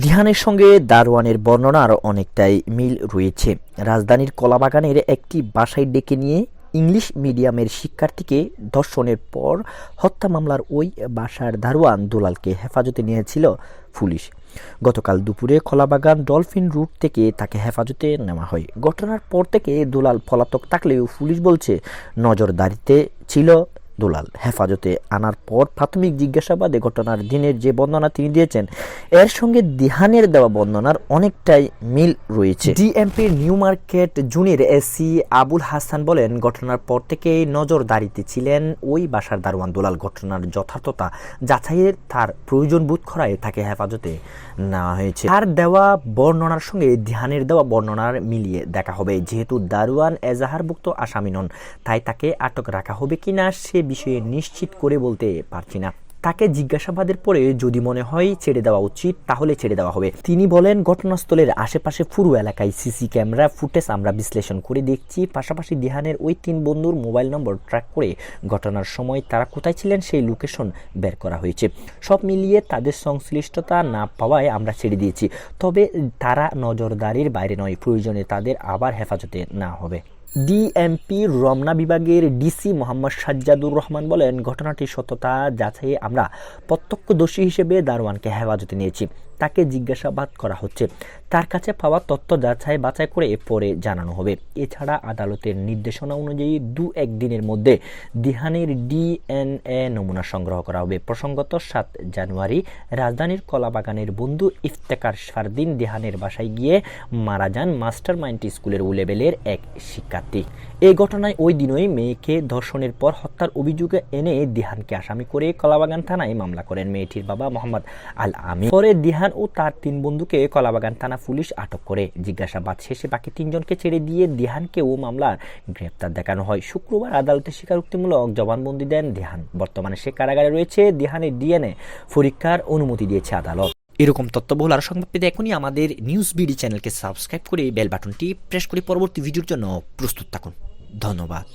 দিহানের সঙ্গে দারোয়ানের বর্ণনার অনেকটাই মিল রয়েছে। রাজধানীর কলাবাগানের একটি বাসায় ডেকে নিয়ে ইংলিশ মিডিয়ামের শিক্ষার্থীকে ধর্ষণের পর হত্যা মামলার ওই বাসার দারোয়ান দুলালকে হেফাজতে নিয়েছিল পুলিশ। গতকাল দুপুরে কলাবাগান ডলফিন রুট থেকে তাকে হেফাজতে নেওয়া হয়। ঘটনার পর থেকে দুলাল পলাতক থাকলেও পুলিশ বলছে, নজরদারিতে ছিল দুলাল হেফাজতে আনার পর প্রাথমিক জিজ্ঞাসাবাদে ঘটনার দিনের যে বর্ণনা তিনি দিয়েছেন, এর সঙ্গে দিহানের দেওয়া বর্ণনার অনেকটাই মিল রয়েছে। ডিএমপির new market junior AC Abul Hasan বলেন, ঘটনার পর থেকেই নজরদারিতে ছিলেন ওই বাসার দারোয়ান দুলাল। ঘটনার যথার্থতা যাচাইয়ের তার প্রয়োজন বোধ করায় তাকে হেফাজতে নেওয়া হয়েছে। তার দেওয়া বর্ণনার সঙ্গে ধ্যানের দেওয়া বর্ণনার মিলিয়ে দেখা হবে। যেহেতু দারোয়ান এজাহারভুক্ত আসামি নন, তাই তাকে আটক রাখা হবে কিনা সে বিষয়ে নিশ্চিত করে বলতে পারছি না। তাকে জিজ্ঞাসাবাদের পরে যদি মনে হয় ছেড়ে দেওয়া উচিত, তাহলে ছেড়ে দেওয়া হবে। তিনি বলেন, ঘটনাস্থলের আশেপাশে পুরো এলাকায় সিসি ক্যামেরা, ফুটেজ আমরা বিশ্লেষণ করে দেখছি। পাশাপাশি দিহানের ওই তিন বন্ধুর মোবাইল নম্বর ট্র্যাক করে ঘটনার সময় তারা কোথায় ছিলেন সেই লোকেশন বের করা হয়েছে। সব মিলিয়ে তাদের সংশ্লিষ্টতা না পাওয়ায় আমরা ছেড়ে দিয়েছি। তবে তারা নজরদারির বাইরে নয়, প্রয়োজনে তাদের আবার হেফাজতে না হবে। ডিএমপি রমনা বিভাগের ডিসি মোহাম্মদ সাজ্জাদুর রহমান বলেন, ঘটনাটির সত্যতা যাচাইয়ে আমরা প্রত্যক্ষদর্শী হিসেবে দারোয়ানকে হেফাজতে নিয়েছি। তাকে জিজ্ঞাসাবাদ করা হচ্ছে। তার কাছে পাওয়া তথ্য যাচাই বাছাই করে পরে জানানো হবে। এছাড়া আদালতের নির্দেশনা অনুযায়ী দু একদিনের মধ্যে দিহানের ডিএনএ নমুনা সংগ্রহ করা হবে। প্রসঙ্গত সাত জানুয়ারি রাজধানীর কলাবাগানের বন্ধু ইফতেকার সারদিন দিহানের বাসায় গিয়ে মারা যান মাস্টার মাইন্ড স্কুলের লেভেলের এক শিক্ষার্থী। এই ঘটনায় ওই দিনই মেয়েকে ধর্ষণের পর হত্যার অভিযোগে এনে দিহানকে আসামি করে কলাবাগান থানায় মামলা করেন। মেয়েটির বাবা মোহাম্মদ আল আমি পরে দিহান ও তার তিন বন্ধুকে কলাবাগান থানা পুলিশ আটক করে। জিজ্ঞাসাবাদ শেষে বাকি তিনজনকে ছেড়ে দিয়ে দিহানকেও মামলার গ্রেপ্তার দেখানো হয়। শুক্রবার আদালতে স্বীকারোক্তিমূলক জবানবন্দি দেন দেহান। বর্তমানে সে কারাগারে রয়েছে। দেহানের ডিএনএ পরীক্ষার অনুমতি দিয়েছে আদালত। এরকম তথ্যবহুল আরও সংবাদ পেতে এখনই আমাদের নিউজ বিডি চ্যানেলকে সাবস্ক্রাইব করে বেল বাটনটি প্রেস করে পরবর্তী ভিডিওর জন্য প্রস্তুত থাকুন। ধন্যবাদ।